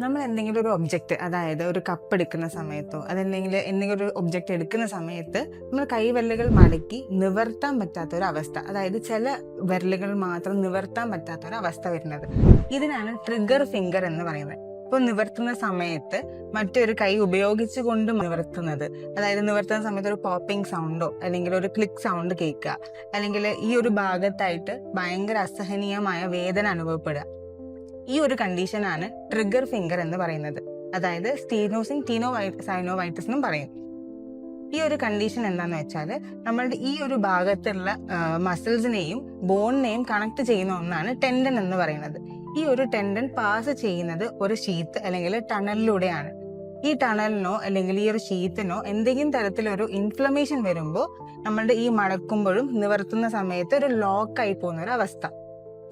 നമ്മൾ എന്തെങ്കിലും ഒരു ഒബ്ജക്റ്റ് അതായത് ഒരു കപ്പ് എടുക്കുന്ന സമയത്തോ അതല്ലെങ്കിൽ എന്തെങ്കിലും ഒരു ഒബ്ജക്റ്റ് എടുക്കുന്ന സമയത്ത് നമ്മൾ കൈവിരലുകൾ മടക്കി നിവർത്താൻ പറ്റാത്ത ഒരു അവസ്ഥ അതായത് ചില വിരലുകൾ മാത്രം നിവർത്താൻ പറ്റാത്ത ഒരു അവസ്ഥ വരുന്നത്. ഇതിനാണ് ട്രിഗർ ഫിംഗർ എന്ന് പറയുന്നത്. ഇപ്പോൾ നിവർത്തുന്ന സമയത്ത് മറ്റൊരു കൈ ഉപയോഗിച്ചുകൊണ്ട് നിവർത്തുന്നത്. അതായത് നിവർത്തുന്ന സമയത്ത് ഒരു പോപ്പിംഗ് സൗണ്ടോ അല്ലെങ്കിൽ ഒരു ക്ലിക്ക് സൗണ്ട് കേൾക്കുക. അല്ലെങ്കിൽ ഈ ഒരു ഭാഗത്തായിട്ട് ഭയങ്കര അസഹനീയമായ വേദന അനുഭവപ്പെടുക. ഈ ഒരു കണ്ടീഷനാണ് ട്രിഗർ ഫിംഗർ എന്ന് പറയുന്നത്. അതായത് സ്റ്റീനോസിൻ ടീനോ സൈനോവൈറ്റിസ് എന്നും പറയും. ഈ ഒരു കണ്ടീഷൻ എന്താണെന്ന് വെച്ചാൽ നമ്മളുടെ ഈ ഒരു ഭാഗത്തുള്ള മസിൽസിനെയും ബോണിനെയും കണക്ട് ചെയ്യുന്ന ഒന്നാണ് ടെൻഡൻ എന്ന് പറയുന്നത്. ഈ ഒരു ടെൻഡൻ പാസ് ചെയ്യുന്നത് ഒരു ഷീത്ത് അല്ലെങ്കിൽ ടണലിലൂടെയാണ്. ഈ ടണലിനോ അല്ലെങ്കിൽ ഈ ഒരു ഷീത്തിനോ എന്തെങ്കിലും തരത്തിലൊരു ഇൻഫ്ലമേഷൻ വരുമ്പോൾ നമ്മളുടെ ഈ മടക്കുമ്പോഴും നിവർത്തുന്ന സമയത്ത് ഒരു ലോക്കായി പോകുന്ന ഒരു അവസ്ഥ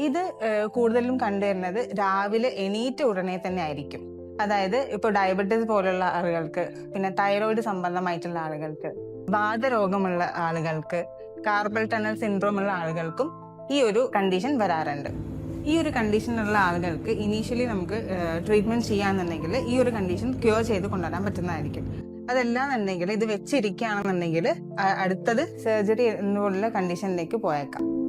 ഇത് കൂടുതലും കണ്ടുവരുന്നത് രാവിലെ എണീറ്റ ഉടനെ തന്നെ ആയിരിക്കും. അതായത് ഇപ്പോൾ ഡയബറ്റീസ് പോലുള്ള ആളുകൾക്ക് പിന്നെ തൈറോയിഡ് സംബന്ധമായിട്ടുള്ള ആളുകൾക്ക് വാതരോഗമുള്ള ആളുകൾക്ക് കാർബൽ ടണൽ സിൻഡ്രോം ഉള്ള ആളുകൾക്കും ഈ ഒരു കണ്ടീഷൻ വരാറുണ്ട്. ഈ ഒരു കണ്ടീഷനുള്ള ആളുകൾക്ക് ഇനീഷ്യലി നമുക്ക് ട്രീറ്റ്മെന്റ് ചെയ്യാന്നുണ്ടെങ്കിൽ ഈ ഒരു കണ്ടീഷൻ ക്യൂർ ചെയ്ത് കൊണ്ടുവരാൻ പറ്റുന്നതായിരിക്കും. അതല്ലാന്നുണ്ടെങ്കിൽ ഇത് വെച്ചിരിക്കുകയാണെന്നുണ്ടെങ്കിൽ അടുത്തത് സർജറി എന്നുള്ള കണ്ടീഷനിലേക്ക് പോയേക്കാം.